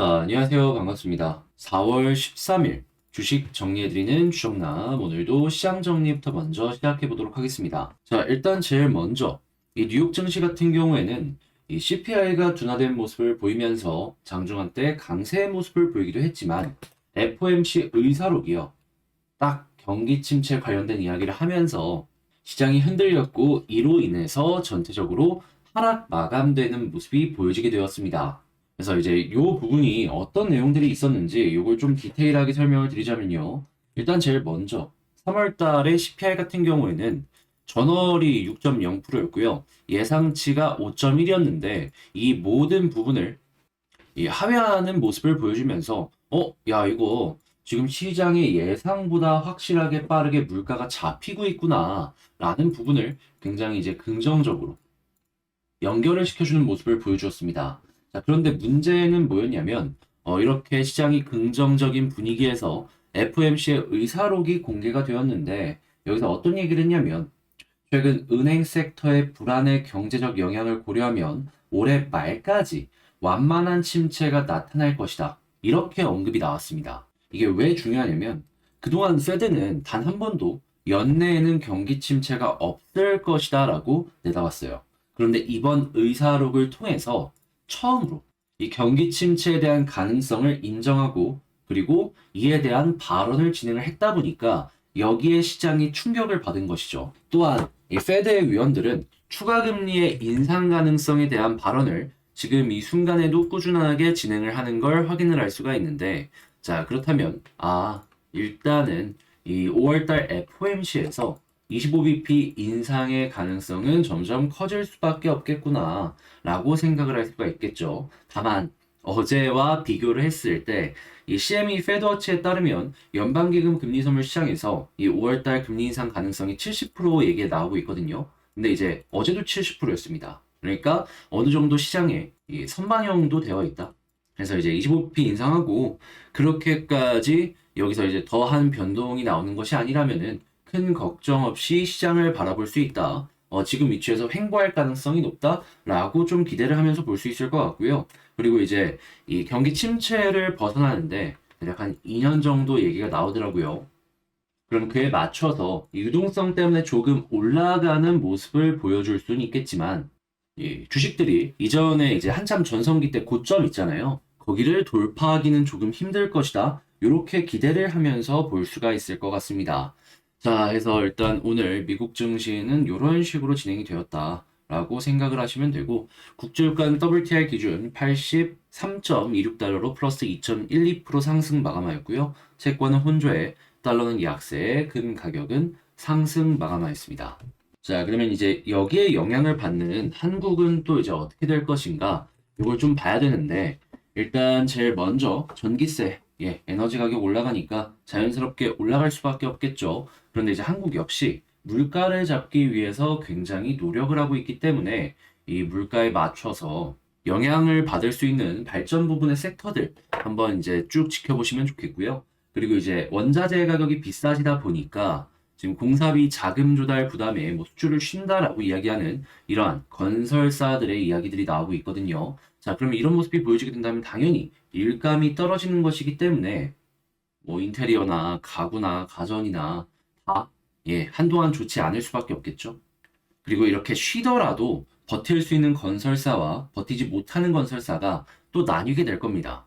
자, 안녕하세요. 반갑습니다. 4월 13일 주식 정리해드리는 주정남. 오늘도 시장 정리부터 먼저 시작해 보도록 하겠습니다. 자, 일단 제일 먼저 이 뉴욕 증시 같은 경우에는 이 CPI가 둔화된 모습을 보이면서 장중한 때 강세의 모습을 보이기도 했지만 FOMC 의사록이요. 딱 경기 침체 관련된 이야기를 하면서 시장이 흔들렸고 이로 인해서 전체적으로 하락 마감되는 모습이 보여지게 되었습니다. 그래서 이제 이 부분이 어떤 내용들이 있었는지 이걸 좀 디테일하게 설명을 드리자면요. 일단 제일 먼저 3월 달에 CPI 같은 경우에는 전월이 6.0%였고요. 예상치가 5.1이었는데 이 모든 부분을 이 하회하는 모습을 보여주면서 어, 야, 이거 지금 시장의 예상보다 확실하게 빠르게 물가가 잡히고 있구나 라는 부분을 굉장히 이제 긍정적으로 연결을 시켜주는 모습을 보여주었습니다. 자, 그런데 문제는 뭐였냐면, 어, 이렇게 시장이 긍정적인 분위기에서 FOMC의 의사록이 공개가 되었는데, 여기서 어떤 얘기를 했냐면, 최근 은행 섹터의 불안의 경제적 영향을 고려하면 올해 말까지 완만한 침체가 나타날 것이다. 이렇게 언급이 나왔습니다. 이게 왜 중요하냐면, 그동안 페드는 단 한 번도 연내에는 경기 침체가 없을 것이다 라고 내다봤어요. 그런데 이번 의사록을 통해서 처음으로 이 경기 침체에 대한 가능성을 인정하고 그리고 이에 대한 발언을 진행을 했다 보니까 여기에 시장이 충격을 받은 것이죠. 또한 이 페드의 위원들은 추가 금리의 인상 가능성에 대한 발언을 지금 이 순간에도 꾸준하게 진행을 하는 걸 확인을 할 수가 있는데 자 그렇다면 아 일단은 이 5월달 FOMC에서 25bp 인상의 가능성은 점점 커질 수밖에 없겠구나 라고 생각을 할 수가 있겠죠. 다만 어제와 비교를 했을 때 이 CME 페드워치에 따르면 연방기금 금리 선물 시장에서 이 5월달 금리 인상 가능성이 70% 얘기가 나오고 있거든요. 근데 이제 어제도 70%였습니다. 그러니까 어느 정도 시장에 이 선반영도 되어 있다. 그래서 이제 25bp 인상하고 그렇게까지 여기서 이제 더한 변동이 나오는 것이 아니라면은 큰 걱정 없이 시장을 바라볼 수 있다. 어, 지금 위치에서 횡보할 가능성이 높다라고 좀 기대를 하면서 볼 수 있을 것 같고요. 그리고 이제 이 경기 침체를 벗어나는데 대략 한 2년 정도 얘기가 나오더라고요. 그럼 그에 맞춰서 이 유동성 때문에 조금 올라가는 모습을 보여줄 수는 있겠지만 이 주식들이 이전에 이제 한참 전성기 때 고점 있잖아요. 거기를 돌파하기는 조금 힘들 것이다. 이렇게 기대를 하면서 볼 수가 있을 것 같습니다. 자, 해서 일단 오늘 미국 증시는 이런 식으로 진행이 되었다 라고 생각을 하시면 되고 국제유가는 WTI 기준 83.26달러로 플러스 2.12% 상승 마감하였고요. 채권은 혼조에 달러는 약세, 금 가격은 상승 마감하였습니다. 자, 그러면 이제 여기에 영향을 받는 한국은 또 이제 어떻게 될 것인가? 이걸 좀 봐야 되는데 일단 제일 먼저 전기세 예, 에너지 가격 올라가니까 자연스럽게 올라갈 수밖에 없겠죠. 그런데 이제 한국 역시 물가를 잡기 위해서 굉장히 노력을 하고 있기 때문에 이 물가에 맞춰서 영향을 받을 수 있는 발전 부분의 섹터들 한번 이제 쭉 지켜보시면 좋겠고요. 그리고 이제 원자재 가격이 비싸지다 보니까 지금 공사비 자금 조달 부담에 뭐 수주를 쉰다라고 이야기하는 이러한 건설사들의 이야기들이 나오고 있거든요. 자, 그러면 이런 모습이 보여지게 된다면 당연히 일감이 떨어지는 것이기 때문에 뭐 인테리어나 가구나 가전이나 다 예, 한동안 좋지 않을 수밖에 없겠죠. 그리고 이렇게 쉬더라도 버틸 수 있는 건설사와 버티지 못하는 건설사가 또 나뉘게 될 겁니다.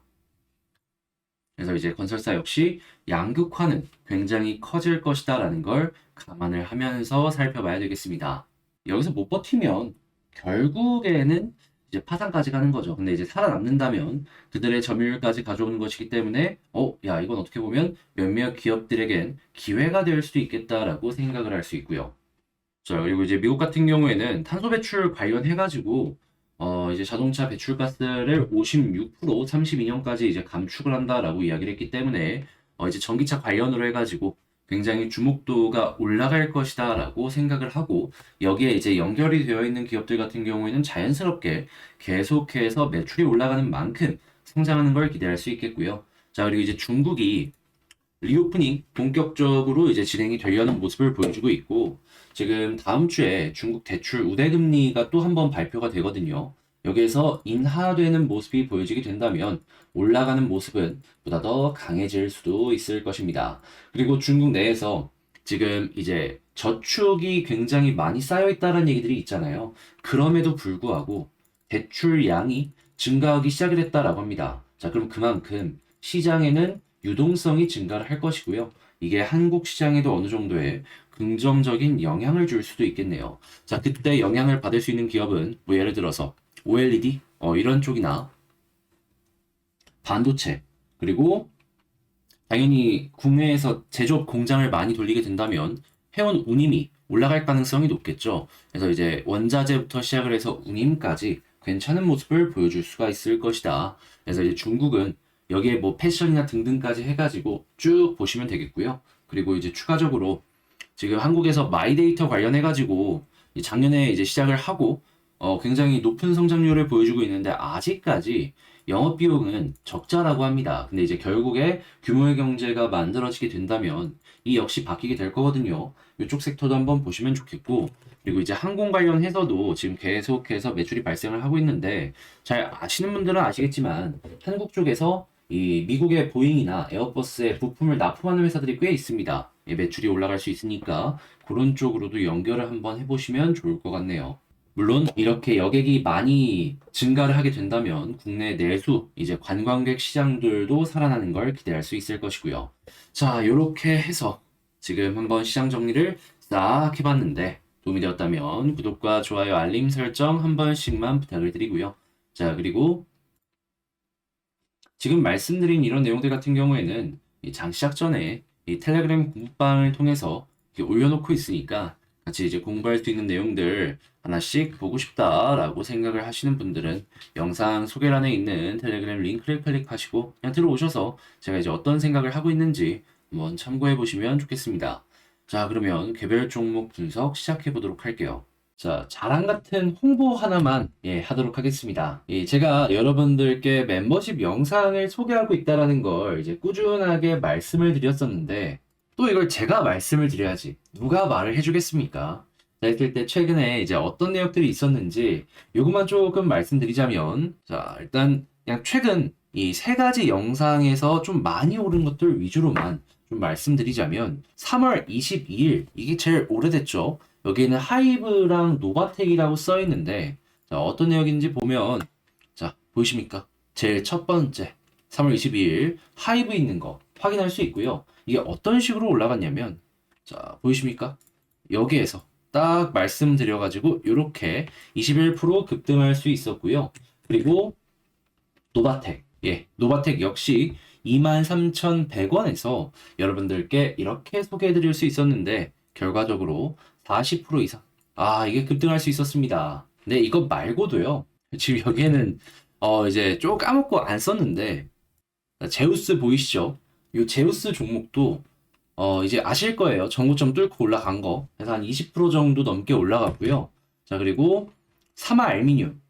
그래서 이제 건설사 역시 양극화는 굉장히 커질 것이다라는 걸 감안을 하면서 살펴봐야 되겠습니다. 여기서 못 버티면 결국에는 이제 파산까지 가는 거죠. 근데 이제 살아남는다면 그들의 점유율까지 가져오는 것이기 때문에 어, 야, 이건 어떻게 보면 몇몇 기업들에겐 기회가 될 수도 있겠다라고 생각을 할 수 있고요. 자, 그리고 이제 미국 같은 경우에는 탄소 배출 관련해 가지고 어, 이제 자동차 배출가스를 56% 32년까지 이제 감축을 한다라고 이야기를 했기 때문에 어, 이제 전기차 관련으로 해가지고 굉장히 주목도가 올라갈 것이다 라고 생각을 하고 여기에 이제 연결이 되어 있는 기업들 같은 경우에는 자연스럽게 계속해서 매출이 올라가는 만큼 성장하는 걸 기대할 수 있겠고요. 자, 그리고 이제 중국이 리오프닝 본격적으로 이제 진행이 되려는 모습을 보여주고 있고 지금 다음 주에 중국 대출 우대금리가 또 한 번 발표가 되거든요. 여기에서 인하되는 모습이 보여지게 된다면 올라가는 모습은 보다 더 강해질 수도 있을 것입니다. 그리고 중국 내에서 지금 이제 저축이 굉장히 많이 쌓여 있다는 얘기들이 있잖아요. 그럼에도 불구하고 대출량이 증가하기 시작을 했다라고 합니다. 자, 그럼 그만큼 시장에는 유동성이 증가를 할 것이고요. 이게 한국 시장에도 어느 정도의 긍정적인 영향을 줄 수도 있겠네요. 자, 그때 영향을 받을 수 있는 기업은 뭐 예를 들어서 OLED 어, 이런 쪽이나 반도체 그리고 당연히 국내에서 제조업 공장을 많이 돌리게 된다면 회원 운임이 올라갈 가능성이 높겠죠. 그래서 이제 원자재부터 시작을 해서 운임까지 괜찮은 모습을 보여줄 수가 있을 것이다. 그래서 이제 중국은 여기에 뭐 패션이나 등등까지 해가지고 쭉 보시면 되겠고요. 그리고 이제 추가적으로 지금 한국에서 마이데이터 관련해가지고 이 작년에 이제 시작을 하고 어, 굉장히 높은 성장률을 보여주고 있는데 아직까지 영업 비용은 적자라고 합니다. 근데 이제 결국에 규모의 경제가 만들어지게 된다면 이 역시 바뀌게 될 거거든요. 이쪽 섹터도 한번 보시면 좋겠고 그리고 이제 항공 관련해서도 지금 계속해서 매출이 발생을 하고 있는데 잘 아시는 분들은 아시겠지만 한국 쪽에서 이 미국의 보잉이나 에어버스에 부품을 납품하는 회사들이 꽤 있습니다. 예, 매출이 올라갈 수 있으니까 그런 쪽으로도 연결을 한번 해보시면 좋을 것 같네요. 물론 이렇게 여객이 많이 증가를 하게 된다면 국내 내수 이제 관광객 시장들도 살아나는 걸 기대할 수 있을 것이고요. 자, 이렇게 해서 지금 한번 시장 정리를 싹 해봤는데 도움이 되었다면 구독과 좋아요, 알림 설정 한 번씩만 부탁을 드리고요. 자, 그리고 지금 말씀드린 이런 내용들 같은 경우에는 이장 시작 전에 이 텔레그램 공부방을 통해서 올려놓고 있으니까 같이 이제 공부할 수 있는 내용들 하나씩 보고 싶다라고 생각을 하시는 분들은 영상 소개란에 있는 텔레그램 링크를 클릭하시고 그냥 들어오셔서 제가 이제 어떤 생각을 하고 있는지 한번 참고해 보시면 좋겠습니다. 자, 그러면 개별 종목 분석 시작해 보도록 할게요. 자, 자랑 같은 홍보 하나만 예, 하도록 하겠습니다. 예, 제가 여러분들께 멤버십 영상을 소개하고 있다라는 걸 이제 꾸준하게 말씀을 드렸었는데 또 이걸 제가 말씀을 드려야지 누가 말을 해주겠습니까? 자, 했을 때 최근에 이제 어떤 내역들이 있었는지 요것만 조금 말씀드리자면 자, 일단 그냥 최근 이 세 가지 영상에서 좀 많이 오른 것들 위주로만 좀 말씀드리자면 3월 22일 이게 제일 오래됐죠. 여기에는 하이브랑 노바텍이라고 써 있는데 자, 어떤 내역인지 보면 자 보이십니까? 제일 첫 번째 3월 22일 하이브 있는 거 확인할 수 있고요. 이게 어떤 식으로 올라갔냐면 자 보이십니까? 여기에서 딱 말씀드려가지고 이렇게 21% 급등할 수 있었고요. 그리고 노바텍 예 노바텍 역시 23,100원에서 여러분들께 이렇게 소개해드릴 수 있었는데 결과적으로 40% 이상 아 이게 급등할 수 있었습니다. 근데 이것 말고도요 지금 여기에는 어 이제 좀 까먹고 안 썼는데 제우스 보이시죠? 이 제우스 종목도 어 이제 아실 거예요. 전고점 뚫고 올라간 거. 그래서 한 20% 정도 넘게 올라갔고요. 자 그리고 사마 알미늄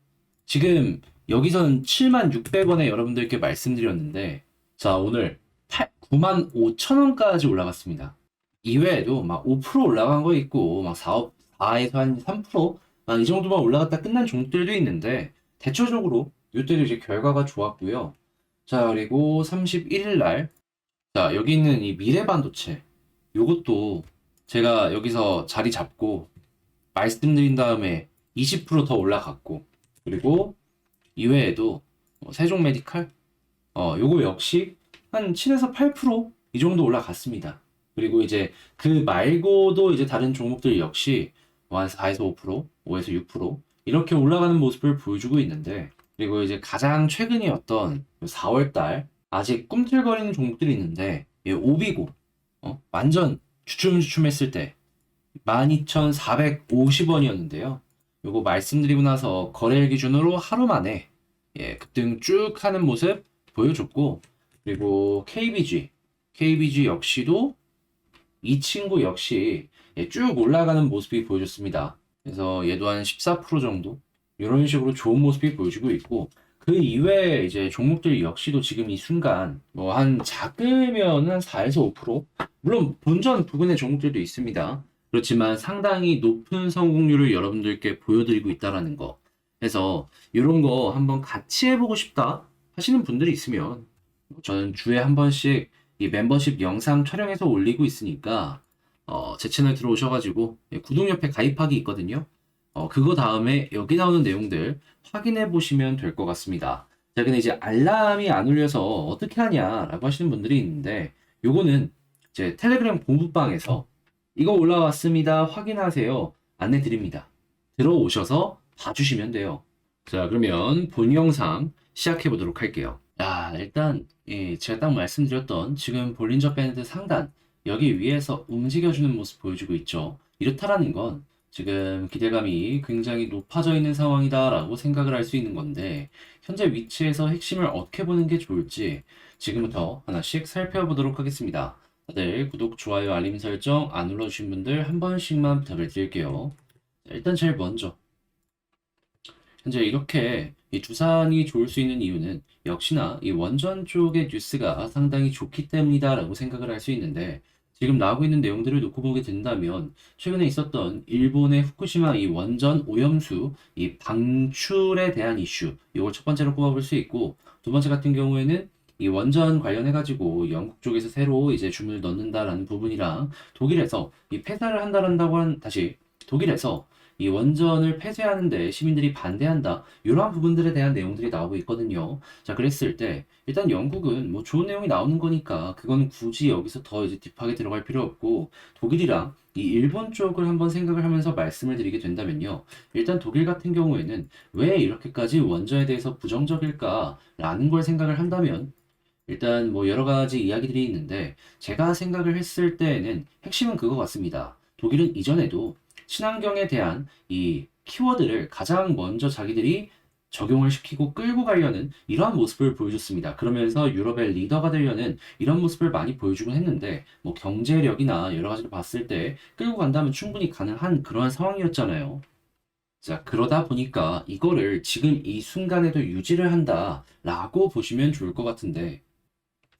지금 여기서는 76,600원에 여러분들께 말씀드렸는데 자 오늘 8, 95,000원까지 올라갔습니다. 이외에도 막 5% 올라간 거 있고 막 4, 4에서 한 3%막 이 정도만 올라갔다 끝난 종목들도 있는데 대체적으로 이때도 이제 결과가 좋았고요. 자 그리고 31일 날 자, 여기 있는 이 미래 반도체. 요것도 제가 여기서 자리 잡고 말씀드린 다음에 20%더 올라갔고, 그리고 이외에도 뭐 세종 메디칼, 어, 요거 역시 한 7에서 8%이 정도 올라갔습니다. 그리고 이제 그 말고도 이제 다른 종목들 역시 뭐한 4에서 5%, 5에서 6% 이렇게 올라가는 모습을 보여주고 있는데, 그리고 이제 가장 최근이었던 4월달 아직 꿈틀거리는 종목들이 있는데 예, 오비고 어? 완전 주춤주춤했을 때 12,450원이었는데요. 요거 말씀드리고 나서 거래일 기준으로 하루 만에 예, 급등 쭉 하는 모습 보여줬고 그리고 KBG KBG 역시도 이 친구 역시 예, 쭉 올라가는 모습이 보여줬습니다. 그래서 얘도 한 14% 정도 이런 식으로 좋은 모습이 보여주고 있고 그 이외에 이제 종목들 역시도 지금 이 순간 뭐 한 작으면 한 4에서 5% 물론 본전 부분의 종목들도 있습니다. 그렇지만 상당히 높은 성공률을 여러분들께 보여드리고 있다라는 거. 그래서 이런 거 한번 같이 해보고 싶다. 하시는 분들이 있으면 저는 주에 한 번씩 이 멤버십 영상 촬영해서 올리고 있으니까 어, 제 채널 들어오셔가지고 예, 구독 옆에 가입하기 있거든요. 어, 그거 다음에 여기 나오는 내용들 확인해 보시면 될 것 같습니다. 자, 근데 이제 알람이 안 울려서 어떻게 하냐라고 하시는 분들이 있는데 요거는 제 텔레그램 공부방에서 이거 올라왔습니다. 확인하세요. 안내 드립니다. 들어오셔서 봐주시면 돼요. 자, 그러면 본 영상 시작해 보도록 할게요. 야, 일단 예, 제가 딱 말씀드렸던 지금 볼린저 밴드 상단 여기 위에서 움직여주는 모습 보여주고 있죠. 이렇다라는 건 지금 기대감이 굉장히 높아져 있는 상황이다라고 생각을 할 수 있는 건데 현재 위치에서 핵심을 어떻게 보는 게 좋을지 지금부터 하나씩 살펴보도록 하겠습니다. 다들 구독, 좋아요, 알림 설정 안 눌러주신 분들 한 번씩만 부탁을 드릴게요. 자, 일단 제일 먼저 현재 이렇게 이 두산이 좋을 수 있는 이유는 역시나 이 원전 쪽의 뉴스가 상당히 좋기 때문이다라고 생각을 할 수 있는데 지금 나오고 있는 내용들을 놓고 보게 된다면 최근에 있었던 일본의 후쿠시마 이 원전 오염수 이 방출에 대한 이슈 이걸 첫 번째로 꼽아볼 수 있고 두 번째 같은 경우에는 이 원전 관련해 가지고 영국 쪽에서 새로 이제 주문을 넣는다라는 부분이랑 독일에서 이 폐사를 한다란다고 한 다시 독일에서 이 원전을 폐쇄하는데 시민들이 반대한다. 이러한 부분들에 대한 내용들이 나오고 있거든요. 자, 그랬을 때 일단 영국은 뭐 좋은 내용이 나오는 거니까 그거는 굳이 여기서 더 이제 딥하게 들어갈 필요 없고 독일이랑 이 일본 쪽을 한번 생각을 하면서 말씀을 드리게 된다면요. 일단 독일 같은 경우에는 왜 이렇게까지 원전에 대해서 부정적일까라는 걸 생각을 한다면 일단 뭐 여러 가지 이야기들이 있는데 제가 생각을 했을 때에는 핵심은 그거 같습니다. 독일은 이전에도 친환경에 대한 이 키워드를 가장 먼저 자기들이 적용을 시키고 끌고 가려는 이러한 모습을 보여줬습니다. 그러면서 유럽의 리더가 되려는 이런 모습을 많이 보여주곤 했는데 뭐 경제력이나 여러 가지를 봤을 때 끌고 간다면 충분히 가능한 그러한 상황이었잖아요. 자, 그러다 보니까 이거를 지금 이 순간에도 유지를 한다라고 보시면 좋을 것 같은데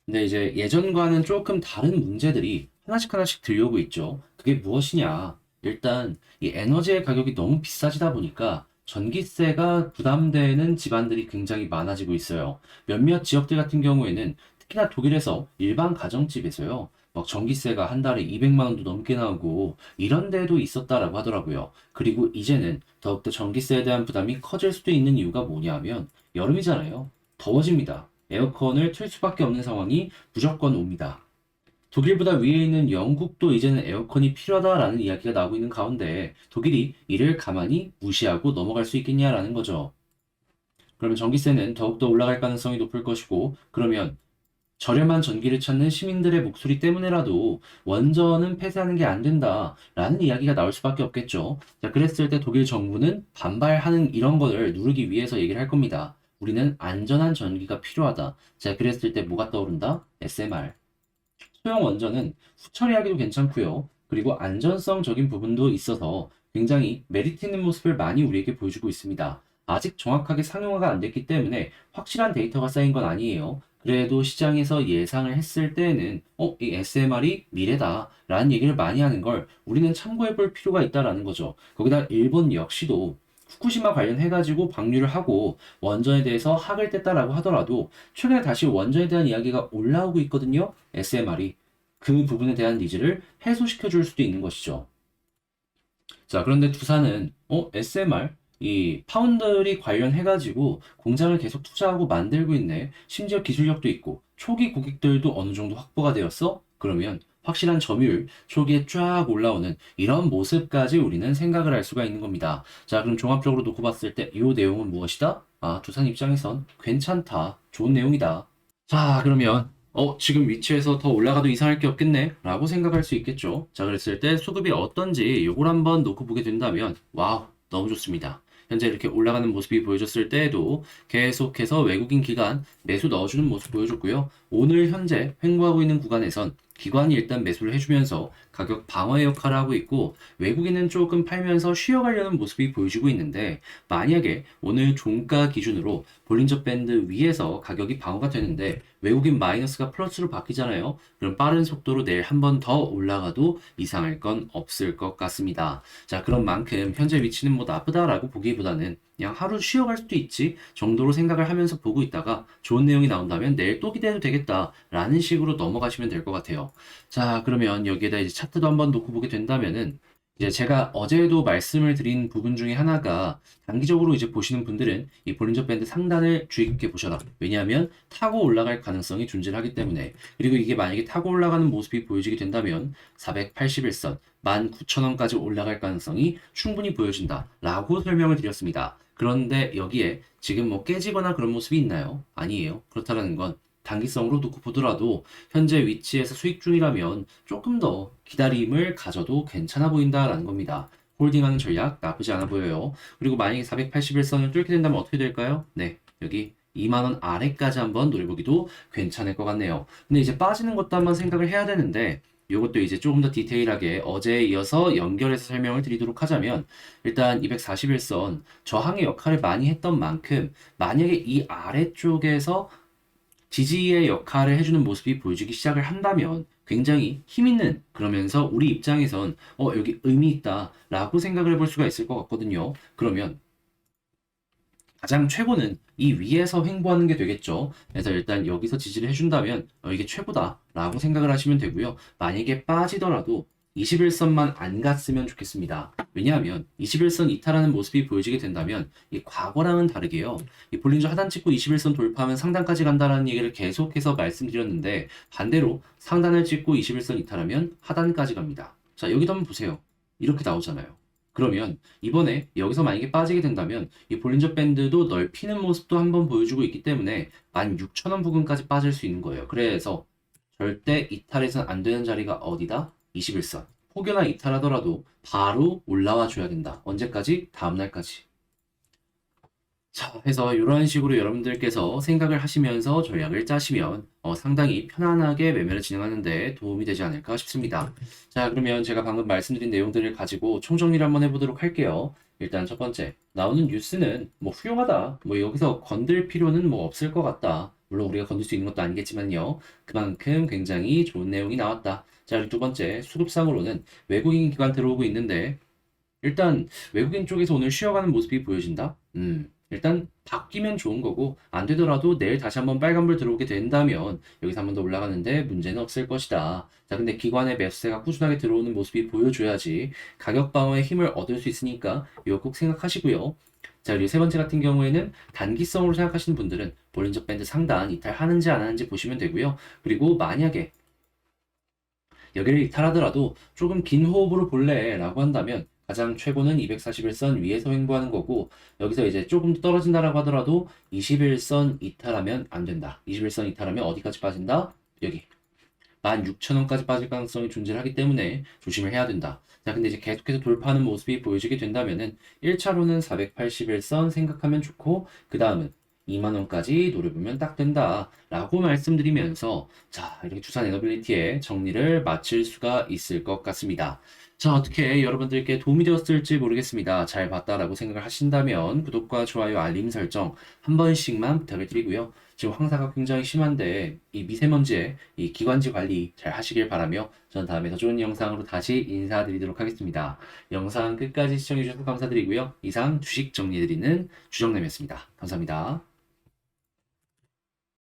근데 이제 예전과는 조금 다른 문제들이 하나씩 하나씩 들려오고 있죠. 그게 무엇이냐? 일단 이 에너지의 가격이 너무 비싸지다 보니까 전기세가 부담되는 집안들이 굉장히 많아지고 있어요. 몇몇 지역들 같은 경우에는 특히나 독일에서 일반 가정집에서요. 막 전기세가 한 달에 200만 원도 넘게 나오고 이런 데도 있었다라고 하더라고요. 그리고 이제는 더욱더 전기세에 대한 부담이 커질 수도 있는 이유가 뭐냐면 여름이잖아요. 더워집니다. 에어컨을 틀 수밖에 없는 상황이 무조건 옵니다. 독일보다 위에 있는 영국도 이제는 에어컨이 필요하다라는 이야기가 나오고 있는 가운데 독일이 이를 가만히 무시하고 넘어갈 수 있겠냐라는 거죠. 그러면 전기세는 더욱더 올라갈 가능성이 높을 것이고 그러면 저렴한 전기를 찾는 시민들의 목소리 때문에라도 원전은 폐쇄하는 게 안 된다라는 이야기가 나올 수밖에 없겠죠. 자, 그랬을 때 독일 정부는 반발하는 이런 거를 누르기 위해서 얘기를 할 겁니다. 우리는 안전한 전기가 필요하다. 자, 그랬을 때 뭐가 떠오른다? SMR. 소형 원전은 후처리하기도 괜찮고요. 그리고 안전성적인 부분도 있어서 굉장히 메리트 있는 모습을 많이 우리에게 보여주고 있습니다. 아직 정확하게 상용화가 안 됐기 때문에 확실한 데이터가 쌓인 건 아니에요. 그래도 시장에서 예상을 했을 때에는 어, 이 SMR이 미래다 라는 얘기를 많이 하는 걸 우리는 참고해 볼 필요가 있다라는 거죠. 거기다 일본 역시도 후쿠시마 관련해가지고 방류를 하고 원전에 대해서 학을 뗐다라고 하더라도 최근에 다시 원전에 대한 이야기가 올라오고 있거든요. SMR이. 그 부분에 대한 니즈를 해소시켜 줄 수도 있는 것이죠. 자, 그런데 두산은 어, SMR 이 파운더리 관련해가지고 공장을 계속 투자하고 만들고 있네. 심지어 기술력도 있고 초기 고객들도 어느 정도 확보가 되었어? 그러면 확실한 점유율, 초기에 쫙 올라오는 이런 모습까지 우리는 생각을 할 수가 있는 겁니다. 자, 그럼 종합적으로 놓고 봤을 때 이 내용은 무엇이다? 아, 두산 입장에선 괜찮다. 좋은 내용이다. 자, 그러면 어, 지금 위치에서 더 올라가도 이상할 게 없겠네? 라고 생각할 수 있겠죠. 자, 그랬을 때 수급이 어떤지 요걸 한번 놓고 보게 된다면, 와우, 너무 좋습니다. 현재 이렇게 올라가는 모습이 보여줬을 때에도 계속해서 외국인 기관 매수 넣어주는 모습 보여줬고요. 오늘 현재 횡보하고 있는 구간에선 기관이 일단 매수를 해주면서 가격 방어의 역할을 하고 있고 외국인은 조금 팔면서 쉬어가려는 모습이 보여지고 있는데 만약에 오늘 종가 기준으로 볼린저 밴드 위에서 가격이 방어가 되는데 외국인 마이너스가 플러스로 바뀌잖아요. 그럼 빠른 속도로 내일 한 번 더 올라가도 이상할 건 없을 것 같습니다. 자, 그런 만큼 현재 위치는 뭐 나쁘다라고 보기보다는 그냥 하루 쉬어갈 수도 있지 정도로 생각을 하면서 보고 있다가 좋은 내용이 나온다면 내일 또 기대해도 되겠다라는 식으로 넘어가시면 될 것 같아요. 자, 그러면 여기에다 이제 차트도 한번 놓고 보게 된다면은 이제 제가 어제도 말씀을 드린 부분 중에 하나가 단기적으로 이제 보시는 분들은 이 볼린저 밴드 상단을 주의 깊게 보셔라. 왜냐하면 타고 올라갈 가능성이 존재하기 때문에 그리고 이게 만약에 타고 올라가는 모습이 보여지게 된다면 481선 19,000원까지 올라갈 가능성이 충분히 보여진다 라고 설명을 드렸습니다. 그런데 여기에 지금 뭐 깨지거나 그런 모습이 있나요? 아니에요. 그렇다는 건 단기성으로 놓고 보더라도 현재 위치에서 수익 중이라면 조금 더 기다림을 가져도 괜찮아 보인다라는 겁니다. 홀딩하는 전략 나쁘지 않아 보여요. 그리고 만약에 481선을 뚫게 된다면 어떻게 될까요? 네, 여기 2만원 아래까지 한번 노려보기도 괜찮을 것 같네요. 근데 이제 빠지는 것도 한번 생각을 해야 되는데 이것도 이제 조금 더 디테일하게 어제에 이어서 연결해서 설명을 드리도록 하자면 일단 241선 저항의 역할을 많이 했던 만큼 만약에 이 아래쪽에서 지지의 역할을 해주는 모습이 보여지기 시작을 한다면 굉장히 힘 있는 그러면서 우리 입장에선 어 여기 의미 있다 라고 생각을 해볼 수가 있을 것 같거든요. 그러면 가장 최고는 이 위에서 횡보하는 게 되겠죠. 그래서 일단 여기서 지지를 해준다면 어, 이게 최고다 라고 생각을 하시면 되고요. 만약에 빠지더라도 21선만 안 갔으면 좋겠습니다. 왜냐하면 21선 이탈하는 모습이 보여지게 된다면 이 과거랑은 다르게요. 이 볼린저 하단 찍고 21선 돌파하면 상단까지 간다라는 얘기를 계속해서 말씀드렸는데 반대로 상단을 찍고 21선 이탈하면 하단까지 갑니다. 자, 여기도 한번 보세요. 이렇게 나오잖아요. 그러면 이번에 여기서 만약에 빠지게 된다면 이 볼린저 밴드도 넓히는 모습도 한번 보여주고 있기 때문에 16,000원 부근까지 빠질 수 있는 거예요. 그래서 절대 이탈해서는 안 되는 자리가 어디다? 21선. 혹여나 이탈하더라도 바로 올라와 줘야 된다. 언제까지? 다음날까지. 자, 해서 이런 식으로 여러분들께서 생각을 하시면서 전략을 짜시면 어, 상당히 편안하게 매매를 진행하는데 도움이 되지 않을까 싶습니다. 자, 그러면 제가 방금 말씀드린 내용들을 가지고 총정리를 한번 해보도록 할게요. 일단 첫 번째, 나오는 뉴스는 뭐 훌륭하다. 뭐 여기서 건들 필요는 뭐 없을 것 같다. 물론 우리가 건들 수 있는 것도 아니겠지만요. 그만큼 굉장히 좋은 내용이 나왔다. 자, 그리고 두 번째, 수급상으로는 외국인 기관 들어오고 있는데, 일단 외국인 쪽에서 오늘 쉬어가는 모습이 보여진다? 음, 일단 바뀌면 좋은 거고, 안 되더라도 내일 다시 한번 빨간불 들어오게 된다면, 여기서 한 번 더 올라가는데 문제는 없을 것이다. 자, 근데 기관의 매수세가 꾸준하게 들어오는 모습이 보여줘야지 가격 방어의 힘을 얻을 수 있으니까 이거 꼭 생각하시고요. 자, 그리고 세 번째 같은 경우에는 단기성으로 생각하시는 분들은 볼린저 밴드 상단 이탈하는지 안 하는지 보시면 되고요. 그리고 만약에 여기를 이탈하더라도 조금 긴 호흡으로 볼래 라고 한다면 가장 최고는 241선 위에서 횡보하는 거고 여기서 이제 조금 더 떨어진다라고 하더라도 21선 이탈하면 안 된다. 21선 이탈하면 어디까지 빠진다? 여기 16,000원까지 빠질 가능성이 존재하기 때문에 조심을 해야 된다. 자, 근데 이제 계속해서 돌파하는 모습이 보여지게 된다면은 1차로는 481선 생각하면 좋고 그 다음은 2만원까지 노려보면 딱 된다. 라고 말씀드리면서 자, 이렇게 두산 에너빌리티의 정리를 마칠 수가 있을 것 같습니다. 자, 어떻게 여러분들께 도움이 되었을지 모르겠습니다. 잘 봤다 라고 생각을 하신다면 구독과 좋아요, 알림 설정 한 번씩만 부탁을 드리고요. 지금 황사가 굉장히 심한데 이 미세먼지의 이 기관지 관리 잘 하시길 바라며 전 다음에 더 좋은 영상으로 다시 인사드리도록 하겠습니다. 영상 끝까지 시청해주셔서 감사드리고요. 이상 주식 정리해드리는 주정남이었습니다. 감사합니다.